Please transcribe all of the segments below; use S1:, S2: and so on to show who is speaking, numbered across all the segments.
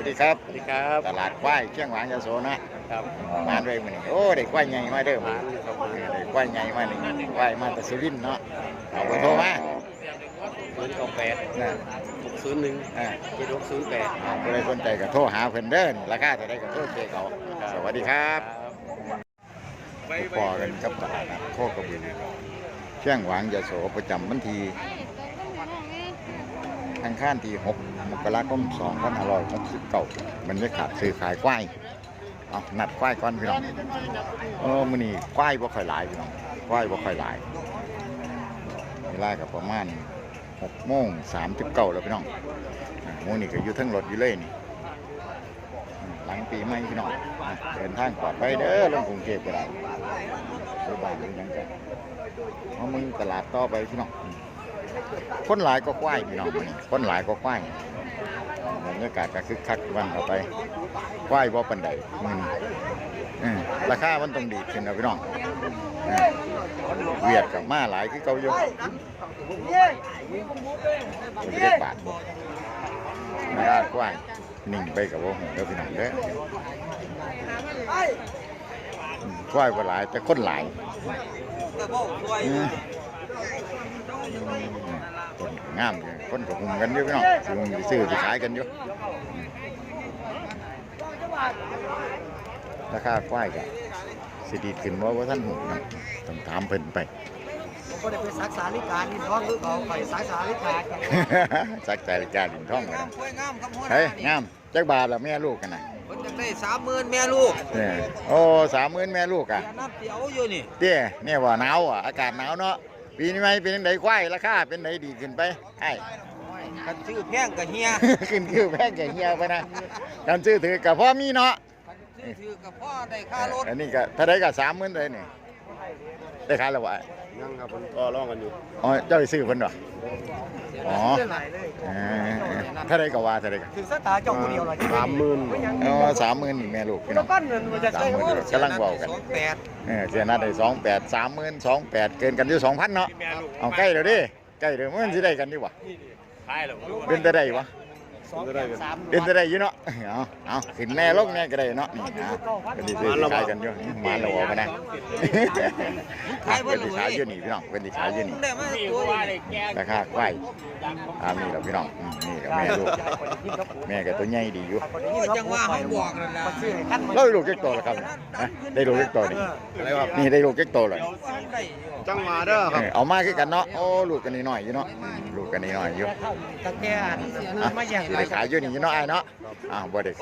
S1: วัสดีครับ
S2: สวัสดีครับ
S1: ตลาดควายเชียงหวางยาโสนะครับมาด้วยมันโอ้ได้ควายใหญ่มาเด้อมาได้ควายใหญ่มานี่ควายมาแต่สุรินทร์เนาะเอาไปโทรมา
S2: ศูนย์สองแปด
S1: นะ
S2: หกศูนย์หนึ่ง
S1: อ่า
S2: เจ็ดหกศูนย์แปด
S1: เอาผู้ใดสนใจก็โทรหาเพิ่นเด้อนี่ราคาเท่าใดก็โทรเจเขาสวัสดีครับพอกันกับตลาดนัดโคกระบือเชียงหวางยาโสประจำวันที่อังคารที่6 มกราคม2569บรรยากาศซื้อขายควายเอานัดควายก่อนพี่น้องเออมือนี้ควายบ่ค่อยหลายพี่น้องควายบ่ค่อยหลายเวลาก็ประมาณ6โมง39แล้วพี่น้องอ่าหมู่นี่ก็อยู่ทั้งรถอยู่เลยนี่หลังปีใหม่พี่น้องเดินทางปลอดภัยเด้อลงกรุงเทพก็ได้สบายเลยยังจะเอามึงตลาดต่อไปพี่น้อง คนหลายก็ควายพี่น้องคนหลายก็ควายบรรยากาศก็คึกคักวันต่อไปควายบ่ปันใดมื้อนี้เออราคามันต้องดีขึ้นนะพี่น้องเวียดกับมาหลายคือเกาอยู่เรียกบาทไม่ได้กว้างนิ่งไปกับว่าหูเด้อพี่น้องเด้อกว้างกว่าหลายแต่คนหลาย อืมคนก็งามอยู่คนก็หุ่มกันอยู่พี่น้องสิหุ่มสิซื้อสิขายกันอยู่อืมราคากว้างก็สิดีขึ้นว่าว่าท่านหูนะต้องถามเพิ่นไป
S3: ผมก็ได้ไปสักษาลิการนี่ท้องคือเขาไปสักษาลิการ
S1: สักใจรายการลินท่องกันนะ
S3: ช่วยงามครับพ่อ
S1: เฮ้ยงามจักบาทละแม่ลูกกันนะ
S3: คนจะได้สามหมื่นแม่ลูก
S1: เนี่ยโอ้สามหมื่นแม่ลูกอะ
S3: อย่านับเดียวอยู่นี่
S1: เตี้ยเนี่ยว่าหนาวอะอากาศหนาวเนาะ ปีนี้ไหมเป็นจังไดควายราคาเป็นไดดีขึ้นไปไอ้
S3: กันชื่อแพงกับเฮีย
S1: ขึ้นคือแพงแก่เหี่ยวไปนะการซื้อถือกับพ่อมีเนาะ
S3: กันชื่อถือกับพ่อได้ค่ารถ
S1: อันนี้ก็ถ้าได้ก็สามหมื่นเลยนี่ได้ขายแล้ววะ
S2: ยังครับผมก็ร้องกันอยู่
S1: อ๋อเจ้าไปซื้อเพิ่นเหรออ๋อ
S3: หลายเลย
S1: เออถ้าได้ก็ว่าถ้าได้ก็
S3: ถึงสตาร์เจ้าคนเดียวเลย
S2: สามหมื่น
S1: อ๋อสามหมื่นนี่แม่ลูกพี่น้
S3: แล้
S1: อ
S3: ว
S1: ง
S3: ปั้นเงินมันจะใช้
S1: สามหมื่นกำลังเว้ากัน
S3: สองแปด
S1: เออเสียนัดได้สองแปดสามหมื่นสองแปดเกินกันอยู่สองพันเนาะเอาใกล้เดี๋ยวดิใกล้เดี๋ยวมันสิได้กันดีวะ
S2: ใช่หรอ
S1: เป็นจะได้วะ
S3: สองแปดสาม
S1: เป็นจะได้อยู่เนาะเอาเอาขึ้นแน่ลงแน่ก็ได้เนาะนี่นะเป็ดีซื้อขายกันอยู่มาเราเอาไปนะเป็นที่ขายอยู่นี่พี่น้องเป็นที่ขายอยู่นี่
S3: ได้มาตัวนี้
S1: ราคาควายตามนี่แหละพี่น้องนี่กับแม่ลูกแม่ก็ตัวใหญ่ดีอยู่
S3: จังว่าเขาบอกนั่นะชื่อขั้น
S1: เราได้ลูกเจ๊กโตแล้วครับได้ลูกเจ๊กโตนี่
S2: อะไรครับ
S1: นี่ได้ลูกเจ๊กโตเลย
S2: จังมาเด้อครับ
S1: เอามาคือกันเนาะโอ้ลูกกันนิดหน่อยอยู่เนาะลูกกันนิดหน่อยอยู่
S3: ตะแกรง
S1: อะ
S3: มาแย่ง
S1: สิได้ขายอยู่นี่อยู่เนาะไอ้เนาะอ้าวบ่ได้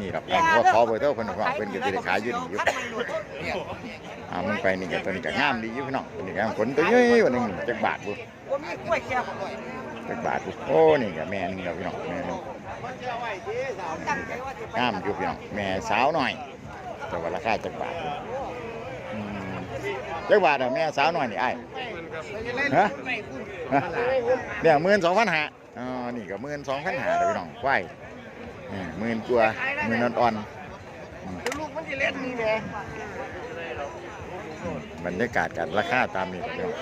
S1: นี่ดอกว่าขอเบอร์โทรเพิ่นว่าเพิ่นก็สิได้ขายอยู่นี่อยู่อ่ามึงไปนี่ก็ตัวนี้ก็งามดีอยู่พี่น้องตัวนี้ก็งามขนตัวย้อยๆว่าหนึงจักบาทบุ
S3: ว่ามีกล้วยแก้วอร่อย
S1: จักบาทบุโอ้นี่ก็แม่หนึงแล้วพี่น้องแม่หนึงงามอยู่พี่น้องแม่สาวหน่อยแต่ว่าราคาจักบาทบุอืม จักบาทอะแม่สาวหน่อยนี่ไอ้ฮะฮะเนี่ย12,500อ๋อนี่ก็12,500เด้อพี่น้องควายเออหมื่นกว่าหมื่นอ่อนๆ
S3: ลูกมันจะเล่นนี่แม่
S1: บรรยากาศการราคาตามนี้ครับพี่น้อง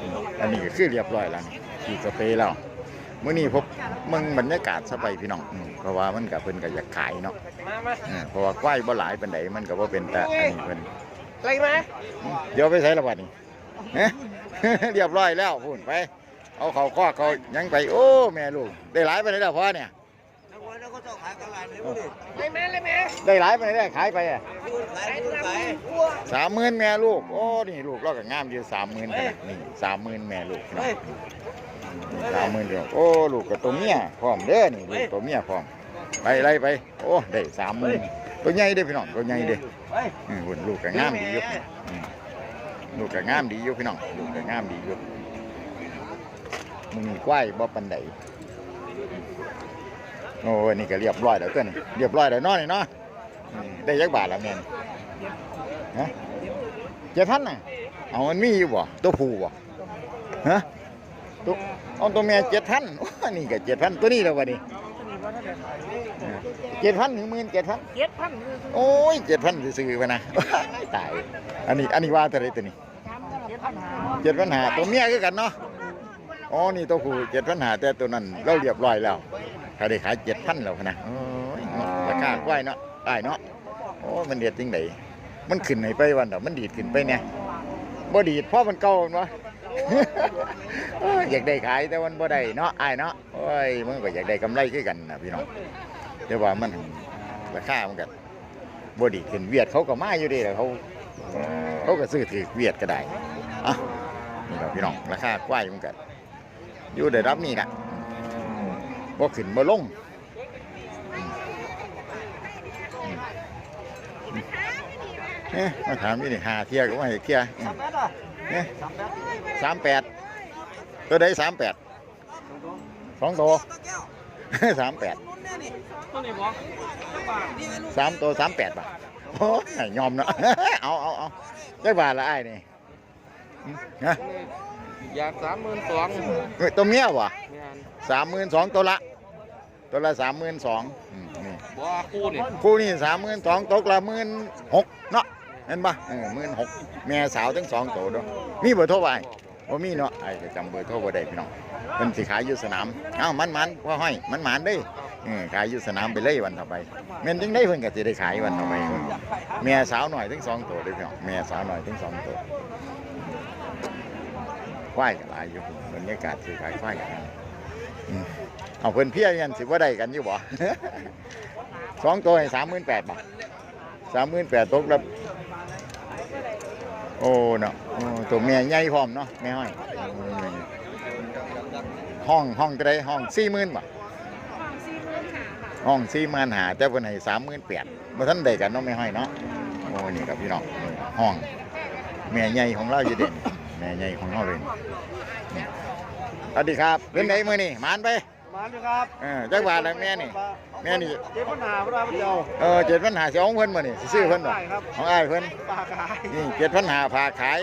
S1: อืมอันนี้ก็คือเรียบร้อยแล้วนี่ขี่สเปรย์แล้วมื้อนี้พบมึงบรรยากาศสบายพี่น้องอืมเพราะว่ามันก็เพิ่นก็อยากขายเนาะ
S3: มามา
S1: เออเพราะว่าควายบ่หลายปานใดมันก็บ่เป็นแต่อันนี้เพิ่น
S3: อะไรมา
S1: อืมเดี๋ยวไปใส่ละบัดนี้ฮะ เรียบร้อยแล้วพุ่นไป เอาเขาข้อเขายังไป โอ้แม่ลูก ได้หลายไปานใดแล้วพ่อเนี่ย
S3: นักมวยแล้วก็ต้องขายกันหลายเลยดิไม่แม่เลยแม่
S1: ได้หลายไปานใดแล้วขายไปอะ
S3: พูดขายพูดขาย
S1: สามหมื่นแม่ลูก โอ้ นี่ลูกเราก็งามอยู่สามหมื่นนี่สามหมื่นแม่ลูกพี่น้องสามหมื่นเดียวโอ้ ลูกกับตัวเมียพร้อมเด้อนี่ลูกตัวเมียพร้อม ไปไล่ไป โอ้ ได้สามหมื่น ตัวใหญ่เด้อพี่น้องตัวใหญ่เด้อ
S3: เฮ้ย
S1: อืมหุ่นลูกก็งามดีอยู่อืมลูกก็งามดีอยู่พี่น้องลูกก็งามดีอยู่มึงมีควายบ่ปันใดโอ้ยนี่ก็เรียบร้อยแล้วเกินเรียบร้อยแล้วเนาะนี่เนาะอืมได้ยักบาทแล้วแม่นฮะเจ็ดพันน่ะเอามันมีอยู่บ่ตัวผู้บ่ฮะตัวเอาตัวแม่เจ็ดพันโอ้ยนี่ก็เจ็ดพันตัวนี้แล้ววะนี่ เจ็ดพันถึงหมื่นเจ็ดพัน
S3: เจ็ดพัน
S1: โอ้ยเจ็ดพันซื้อๆไปนะตายอันนี้อันนี้ว่าเท่าไหรตัวนี้
S3: เจ็ดพันหา
S1: เจ็ดพันหาตัวเมียคือกันเนาะอ๋อนี่ตัวผู้เจ็ดพันหาแต่ตัวนั้นเราเรียบร้อยแล้วถ้าได้ขายเจ็ดพันแล้วนะโอ้ยราคากล้วยเนาะได้เนาะโอ้มันเด็ดจริงไดมันขึ้นไหนไปวันเดอกมันดีดขึ้นไปเนี่ยบ่ดีดเพราะมันเก่าเนาะโอยากได้ขายแต่มันบ่ได้เนาะไอ้เนาะโอ้ยมันก็อยากได้กำไรคือกันนะพี่น้องแต่ว่ามันราคามันก็บ่ดีขึ้นเวียดเขาก็มาอยู่ดีแหละเขาเขาก็ซื้อถือเวียดก็ได้อะนี่เราพี่น้องราคากล้วยมันก็อยู่ได้รับนี่แหละบ่ขึ้นบ่ลงอืมอืมเอ๊ะมาถามนี่นี่หาเที่ยก็ว่าเที่ย
S3: สามแปดอะ
S1: เนี่ย
S3: สามแปด
S1: สามแปดตัวใดสามแปดสองตัวสามแปดสามตัวสามแปดบาทโอ้ยยอมเนาะเอาเอาเอาได้บาทละไอ้ายนี่อืมฮะ
S2: อยากสามหมื่นสอง
S1: เฮ้ยตัวเมียวะ
S2: งาน
S1: สามหมื่นสองตัวละตัวละสามหมื่นสองนี่
S2: บ่คู่นี่
S1: คู่นี่สามหมื่นสองตกละหมื่นหกเนาะ เห็นปะเออหมื่นหกแม่สาวทั้งสองตัวด้วยมีเบอร์โทรไว้บ่มีเนาะไอ้ก็จำเบอร์โทรบ่ได้พี่น้องเป็นสิขายอยู่สนามเอ้ามันมันว่าห้อยมันมันเด้เออขายอยู่สนามไปเลยวันต่อไปแม่นจังได้เพิ่นก็สิได้ขายวันต่อไปแม่สาวหน่อยทั้งสองตัวเด้อพี่น้องแม่สาวหน่อยทั้งสองตัวควายก็หลายอยู่บรรยากาศสิขายควายกันเอาเพิ่นเพี้ยกันสิว่าได้กันอยู่บ่สองตัวให้สามหมื่นแปดบาทสามหมื่นแปดตกแล้ว โอ้เนาะตัวแม่ใหญ่พร้อมเนาะแม่ห้อยห้องห้องจะได้ห้องสี่หมื่นบาทห้องสี่หมื่นหาแต่วันไหนสามหมื่นแปดมาท่านใดกันเนาะแม่ห้อยเนาะโอ้นี่ครับพี่น้องห้องแม่ใหญ่ของเราอยู่เด่นแม่ใหญ่ของเราเลยสวัสดีครับเป็นไงมือนี่มานไป
S3: มาดูครับ
S1: เออจักบาทแล้วแม่นี่ แม่นี่
S3: เจ๊ปัญหาพระเดียว
S1: เออเจ็ดพันหาสิของเพิ่นมานี่สิซื้อเพิ่นบ่
S3: ได้ครับ
S1: ของอ้ายเพิ่น
S3: ปลาขาย
S1: นี่เจ็ดพันหาพาขาย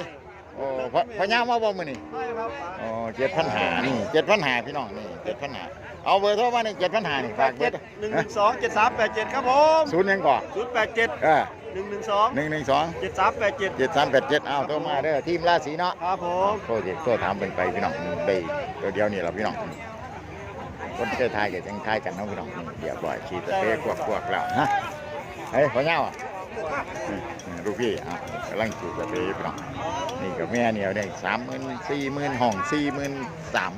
S1: โอ้พอพอยามมาบ่มื้อนี่
S3: ได้ครับ
S1: โอ้เจ็ดพันหานี่เจ็ดพันหาพี่น้องนี่เจ็ดพันหาเอาเบอร์โทรมานี่เจ็ดพันหานี่ฝากเบอ
S3: เจ็ด
S1: ร์
S3: หนึ่งหนึ่งสองเจ็ดสามแปดเจ็ดครับผม
S1: ศูนย์หยังก่อน
S3: ศูนย์แปดเจ็ด
S1: เออ
S3: หนึ่งหนึ่งสอง
S1: หนึ่งหนึ่งสอง
S3: เจ็ดสามแปดเจ็ด
S1: เจ็ดสามแปดเจ็ดเอาโทรมาเด้อทีมราศีเนาะ
S3: ครับผม
S1: โทรเด็กโทรถามเป็นไปพี่น้องได้ตัวเดียวนี่ล่ะพี่น้อง คนเคยทายก็จังทายกันเนาะพี่น้องนี่เรียบร้อยขี่สเปรย์กวกกวกแล้วฮะเฮ้ยพ่อเงาอะนี่นี่ลูกพี่อะกำลังขี่สเปรย์พี่น้องนี่กับแม่เนี่ยได้สามหมื่นสี่หมื่นห้องสี่หมื่นสาม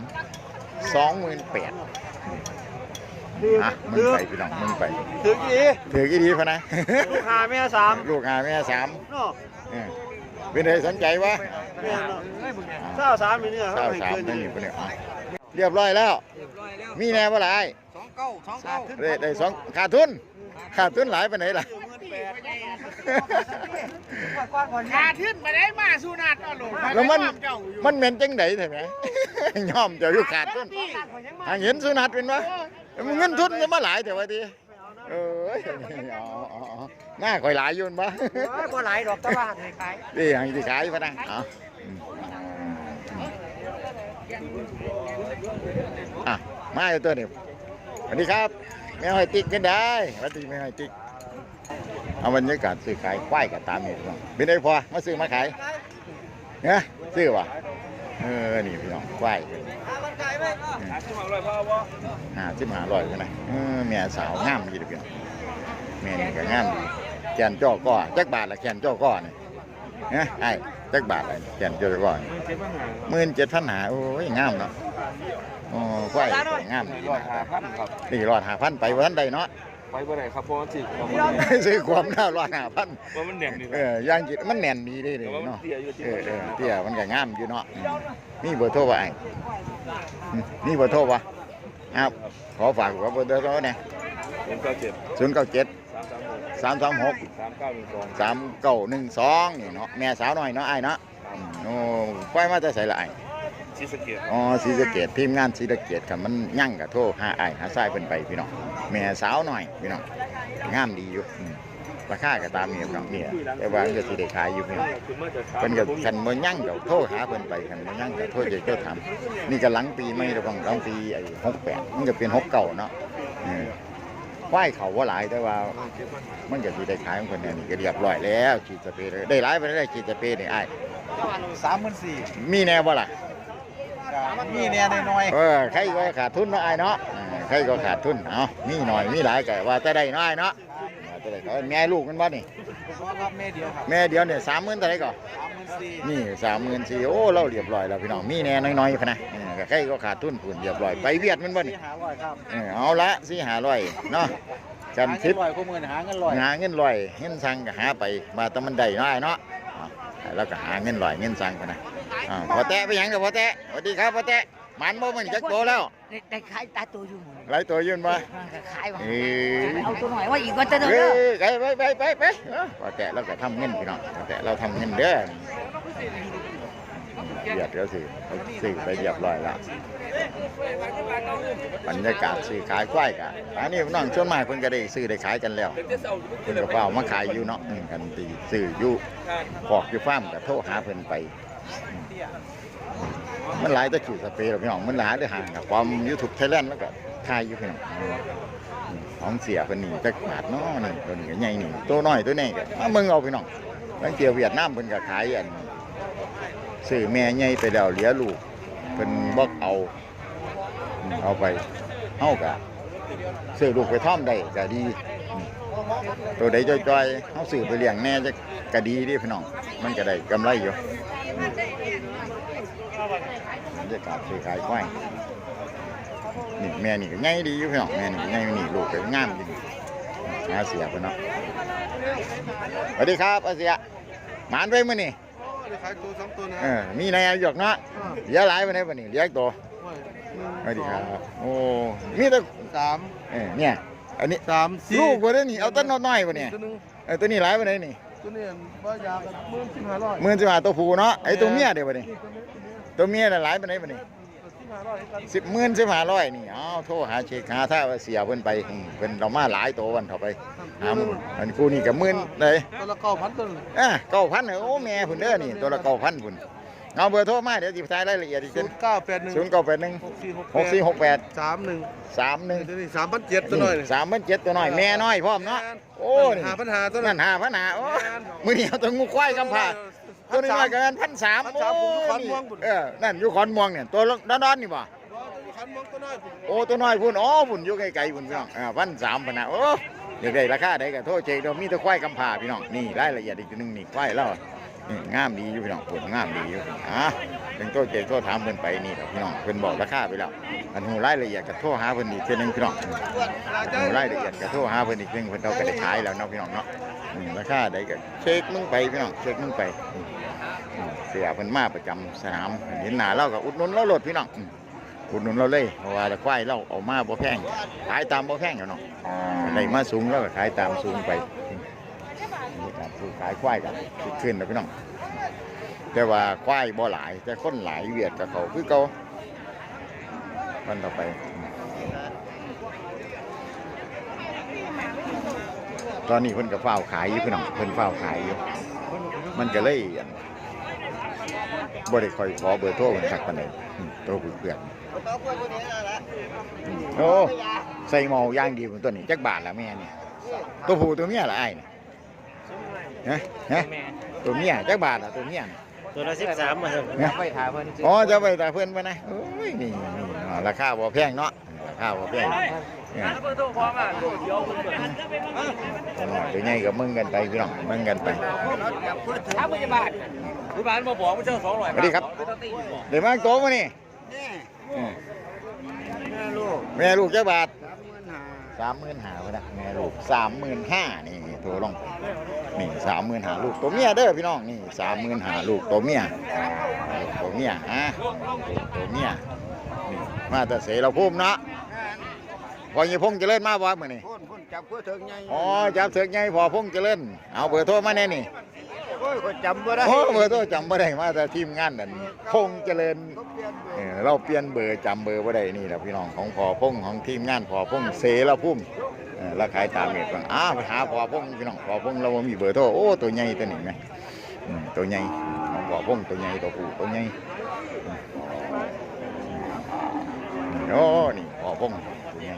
S1: สองหมื่นแปดอะมึงไปพี่น้องมึงไป
S3: ถึงกี่
S1: ถือกี่ดีพะนะ
S3: ลูกหาแม่สาม
S1: ลูกหาแม่สาม
S3: เนาะ
S1: เออเป็นไงสนใจวะ
S3: แม่เนาะเศร้าสามนี่เนี่ย
S1: เศร้า
S3: ให้
S1: สาม
S3: เกิน
S1: นั่ นนี่คนนี้อะเรียบร้อยแล้วมีแน่บ่หลาย
S3: สองเก้าสองเก้า
S1: ได้ได้สองขาดทุนขาดทุนหลายไปไหนล่ะ
S4: ขาขึ้นมาได้มาสุนัตเอาลงา
S1: แล้วมัน
S4: ได้ความเจ้าอยู่
S1: มันเหม็นจังไดเถอะแหมย่อมจะอยู่ขาดทุนหางเห็นสุนัขเป็นวะมันเงินทุนจะมาหลายแต่ว่าทีเอออ๋ออ๋ออ๋อหน้าคอยหลายอยุ่นปะ
S3: บ่หลายดอกตะวันให้ขาย
S1: นี่หางที่ขายพะนะอ๋ออื มอะมาอยู่ตัวนี้สวัสดีครับ แม่หอยติ๊กกันได้วัสดีแม่หอยติ๊กเอาบรรยากาศซื้อขายควายกับตามนี่พี่น้องเป็นไงพอมาซื้อมาขายเนี่ยซื้อวะเออนี่พี่น้องควาย
S3: มันขายไหม
S1: ห้าสิบห้าร้อยกันนะเออแม่สาวงามดีเดียวแม่นี่ก็งามดีแกนจ้อก้อจักบาทละแกนจ้อก้อนี่ฮะไอ้จักบาทละแกนจ้อก้อหมื่นเจ็ดพันหาโอ้ยงามเนาะ โอ้ควายก็งามดี
S2: รอดหาพันครับ
S1: นี่รอดหาพันไปวันใดเนาะ
S2: ไปเมื่อไหร่ครับเพราะว่าสิ
S1: ซื้อความน่ารอดหาพัน
S2: ว่ามันแหนมดี
S1: เออย่างจิตมันแน่นดีเด้
S2: แต่
S1: เด้
S2: ว่ามัน
S1: เนาะ
S2: เตี้ยอยู่ที่
S1: เออเออเตี้ยมันก็งามอยู่เนาะอืมนี่เบอร์โทรว่าไอ้อืมนี่เบอร์โทรวะครับขอฝากกับเบอร์โทรเนี่ย
S2: ผมก็เจ็บ
S1: ศูนย์เก้าเจ็ด
S2: สามสามหก
S1: สามสามหก
S2: สามเก้าหนึ่งสอง
S1: สามเก้าหนึ่งสองนี่เนาะแม่สาวหน่อยเนาะไอ้ายเนาะอืมโอ้ควายมาจะใส่ละไอ้าย
S2: ชิสเกียรติ
S1: อ๋อศรีสะเกดทีมงานศรีสะเกดครับมันยั่งกับโทรหาไอ้ายหาทรายเป็นไปพี่น้องแม่สาวหน่อยพี่น้องงามดีอยู่อืมราคาก็ตามนี่พี่น้องเนี่ยแต่ว่ามันก็สิได้ขายอยู่พี่น้อง
S2: คือมาจาก
S1: เพิ่นก็คันบ่ยั่งก็โทรหาเพิ่นไปคันบ่ยั่งก็โทรจะเจ้าถามนี่ก็หลังปีใหม่แล้วบางหลังปีไอ้68มันก็เป็น69เนาะเออควายเขาว่าหลายแต่ว่า มันก็สิได้ขายของเพิ่นเนี่ยนี่ก็เรียบร้อยแล้วขีดสเปรย์เลยได้หลายไปได้ขีดสเปรย์นี่อ้าย
S3: สามหมื่นสี่
S1: มีแน่บ่ล่ะ
S3: มีเนี่ยน้อย
S1: เออใครก็ขาดทุนเนาะอ้ายเนาะเออใครก็ขาดทุนเอามีหน่อยมีหลายก็ว่าจะได้น้อยเนาะว่าจะได้ก็แม่ลูกมันบ่นี่
S3: ครับแม่เดียวครับ
S1: แม่เดียวเนี่ยสามหมื่นเท่าไหร่ก่อน
S3: สามหมื่นสี่
S1: นี่สามหมื่นสี่โอ้เราเรียบร้อยแล้วพี่น้องมีแน่น้อยๆพะนะเออก็ใครก็ขาดทุนผุนเรียบร้อยไปเวียดมันบ่นี่
S3: หาร้อยครับ
S1: เออเอาละสี่หาร้อยเนาะกันทิป
S3: ร้อยคู่มือหาเงินร้อย
S1: หาเงินลอยเงินสั่งก็หาไปมาแต่มันได้น้อยเนาะอ่าแล้วก็หาเงินลอยเงินสั่งไปนะ อ่าพอแตะไปหยังกับพอแตะสวัสดีครับพอแตะหมันบ่มันจักโตแล้ว
S5: ได้ได้ขายตาตัวอยู่หมด
S1: หลายตัวยืนมา
S5: ก็ขายว่า
S1: เอ้ย
S5: เอาตัวหน่อยว่าอีกวันจะเดิน
S1: เอ้
S5: เด้อย
S1: ไปไปไปไปไปเออพอแตะเราก็ทำเงินพี่น้องพอแตะเราทำเงินเด้อเรียบเดี๋ยวสิเขาซื้อไปเรียบร้อยแล้วบรรยากาศซื้อขายควายกันอันนี้พี่น้องชวนมากเพิ่นก็ได้ซื้อได้ขายกันแล้วเพิ่นก็เฝ้ามาขายอยู่เนาะอืมกันตีซื้ออยู่ขอกอยู่ฟาร์มก็โทรหาเพิ่นไปอื มันหลายตะขี่สเปรย์หรอกพี่น้องมันหลายได้ห่างกับความยูทูบไทยแลนด์แล้วก็ถ่ายอยู่พี่น้องของเสียเพิ่นนี่จักบาทนาะนี่ตัวนี้ก็ใหญ่นี่ตัวน้อยตัวนี้ก็มาเมืองเอาพี่น้องบางเที่ยวเวียดนามเพิ่นก็ขายอันซื้อแม่ใหญ่ไปแล้วเหลือลูกเพิ่นบ่เอา เอาไปเฮาก็ซื้อลูกไปท่อมได้ก็ดี ตัวใดจ้อยๆเขาสื่อไปเลี้ยงแน่จะกะดีดิพี่น้อง มันก็ได้กำไรอยู่อืมบ รรยากาศซื้อขายควายนี่แม่นี่ก็ใหญ่ดีอยู่พี่น้องแม่นี่ก็ใหญ่นี่ลูกก็งามจริงหาเสียเพิ่นเนาะสวัสดีครับอาเสียหมานไปมื้อนี่
S3: ขายตัวสองตัวนะ
S1: เออมีนายหยกเนาะเหลือหลายปานใดบัดนี้เหลืออีกตัวสวัสดีครับโอ้มีแต่
S3: สาม
S1: เออเนี่ยอันนี้
S3: สามสี่
S1: ลูกบ่ได้นี่เอาแต้นน้อยๆบ่เนี่ย
S3: ตัวนึง
S1: เออตัวนี้หลายปานใดนี่
S3: ตัวนี้บ้ายากันมื่นสิบห้าร้อย
S1: หมื่นสิบห้าตัวผู้เนาะไอ้ตัวเมียเดี๋ยวบัดนี้ ตัวเมียน่ะหลายปานใดบัดนี้
S3: สิบห้าร้อยกัน
S1: สิบหมื่นสิบห้าร้อยนี่ เอาโทรหาเช็คหาถ้าว่าเสียเพิ่นไปอืมเพิ่นเรามาหลายตัววันเท่าไปหาหมื่นอันกูนี่ก็หมื่นเลย
S3: ตัวละเก้าพันตัวนึง
S1: อะเก้าพันโอ้แม่พุ่นเด้อนี่ตัวละเก้าพันพุ่นเอาเบอร์โทรมาเดี๋ยวสิทายรายละเอียดอีก
S3: ศู
S1: เช่น
S3: นย์เก้าแปดหนึ่ง
S1: ศูนย์เก้าแปดหนึ่ง
S3: หกสี่หก
S1: หกสี่หกแปด
S3: สามหนึ่ง
S1: สามหนึ่ง
S3: ตัวนี้สามพันเจ็ดตัวน้อย
S1: สามพันเจ็ดตัวน้อยแม่น้อยพร้อมเนาะโอ้นี่
S3: หาปัญหาตัว
S1: นั่
S3: นั้น
S1: นหาพันหาโอ้มื้อนี้เอาตัวงูควายกำพร้า ตัวนี้น้อยกันพันสาม
S3: พัน
S1: โอ้
S3: สามผมอยู่ขอน
S1: นี่
S3: ม่วงพุ่น
S1: เออนั่นอยู่ขอนม่วงเนี่ยตัวด้อนๆนี่บ่
S3: ขันมองตัวน้อย
S1: โอ้ตัวน้อยพุ่นอ๋อพุ่นอยู่ไกลๆพุ่นพี่น้องอ่าพันสามพนนะโอ้อยากได้ราคาได้ก็โทษเจกเดี๋ยวมีแตัวควายกำพร้าพี่น้องนี่รายละเอียดอีกตัวหนึงนี่ควายแล้วนี่งามดีอยู่พี่น้องพุ่นงามดีอยู่อะ เป็นโทษเจกโทษถามเพิ่นไปนี่แหละพี่น้องเพิ่นบอกราคาไปแล้วอันหูรายละเอียดก็โทรหาเพิ่นอีกเทื่นึงพี่น้องอันหูรายละเอียดก็โทรหาเพิ่นอีกเทื่นึงเพิ่นเอาก็ได้ขายแล้วเนาะพี่น้องเนาะอืมราคาได้ก็เช็คมึงไปพี่น้องเช็คมึงไปอืมอืมเสียเพิ่นมาประจำสนามเห็นหน้าเราก็อุดหนุนเราโลดพี่น้องอืมอุดหนุนเราเลยเพราะว่าละควายเราเอามาบ่แพงขายตามบ่แพงอยู่เนาะได้มาสูงเราก็ขายตามสูงไป นี่ครับคือขายควายกันขึ้นนะพี่น้องแต่ว่าควายบ่หลาย แต่คนหลายเวียดกับเขาคือเก่าวันต่อไปตอนนี้เพิ่นก็เฝ้าขายอยู่พี่น้องเพิ่นเฝ้าขายอยู่มันก็เลยอั่นบ่ได้คอยขอเบอร์โทรมันสักปานใดอืมตัวเพื่อนโอ้ใส่หมอย่างดีพุ่นตัวนี้จักบาทละแม่นี่ตัวผู้ตัวเมียละไอ้ายนี่ ฮะฮะตัวเมียจักบาทละตัวเมียน่ะ
S3: ตัวละสิบสามมาเถอะ
S1: ฮะ
S3: ไปถามเพิ่น
S1: อ๋อจะไปแต่เพื่อนไปนะโอ้ยนี่นี่อ๋อราคาบ่แพงเนาะราคาบ่แพงเนี่ยตัวใหญ่กับมึงกันไปพี่น้องมึงกันไป
S3: ถามพยาบาลพยาบาลมาบอกว่าเจ้าสองร้อย
S1: สวัสดีครับเดี๋ยวมาโตมานี่อืม
S3: แม่ลูก
S1: แม่ลูกเจ้าบาท
S3: สามหมื่นห้า
S1: สามหมื่นหาพนะแม่ลูกสามหมื่นห้านี่โทรลงนี่สามหมื่นหาลูกตัวเมียเด้อพี่น้องนี่สามหมื่นหาลูกตัวเมียลูกตัวเมียฮะลูกตัวเมียนี่มาแต่เสเราพุ่มเนาะพอยี่พงษ์เจริญมาบ่มื้อนี้
S3: พ่นพ่นจับเพื่อถึงไง
S1: อ๋อจับเสือกไงพอพงษ์เจริญเอาเบอร์โทรมาแน่นี่
S3: โอ้ยคนจำบ่ได้
S1: โอ้เบอร์โทรจำบ่ได้มาแต่ทีมงานนั่นพงษ์เจริญ
S3: เขาเปลี่ยนเบอ
S1: เอ
S3: ร์
S1: อเราเปลี่ยนเบอร์จำเบอร์บ่ได้นี่แหละพี่น้องของพอพงษ์ของทีมงานพอพงษ์เสรพุ่มเออแล้วขายตามเน็ตบ้างอ้าวไปหาพอพงษ์พี่น้องพอพงษ์เราบ่มีเบอร์โทรโอ้ตัวใหญ่ตัวนี้ไหมอืมตัวใหญ่ของพอพงษ์ตัวใหญ่ตัวผู้ตัวใหญ่อืมโอ้นี่พอพงษ์ตัวใหญ่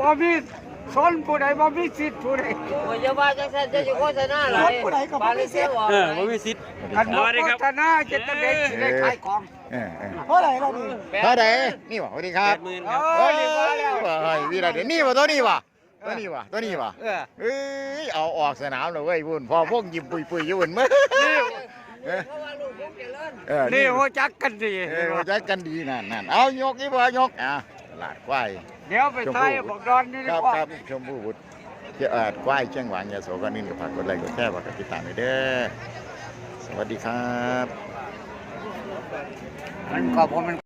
S4: บ่มี ชนผู้ใดบ่มีสิทธิ์ผู้ใด
S5: อย่าว่าจังซั่นจะอยู่โฆษณาหลาย
S3: ผู้ใดก็บ่
S5: บา
S3: มี
S5: ลิ
S3: สิ
S5: เซี
S3: ท
S5: ย
S3: ธิ์
S5: ว่า
S3: เออบ่มีสิทธิ์
S4: กันบอกพัฒนาจะต้องได้ได้ขายของ
S1: เออเออ
S4: เพราะอะไรล่ะนี่
S1: เท่าไหร่นี่บ่สวัสดีครับ
S2: หมื่น
S4: เอ
S1: โอ้
S4: อยนี่มาแล้ว
S1: เฮ้ยนี่ละเดี๋ยวนี่บ่ตัวนี้บ่ตัวนี้บ่ตัวนี้บ่
S4: เออ
S1: เอ้ยเอาออกสนามเลยเว้ยพุ่นพอพวกยิ้มปุยปุยอยู่พุ่นมั้ยเออเออ
S4: นี่หัวจักกันดี
S1: เออรู้จักกันดีนั่นนั่นเอายกนี่บ่ยกอะตลาดควาย
S4: เดี๋ยวไปไทยบอกดอนนี่
S1: ค
S4: ดี
S1: รับ
S4: กว่า
S1: ครับชมพู่บุตรเที่ยวอาดควายเชียงหวานยาโสกันนินกับผักกดไลค์กดแชร์ฝากกดติดตามด้วยเด้อสวัสดีครับ
S4: มันก็ผมมัน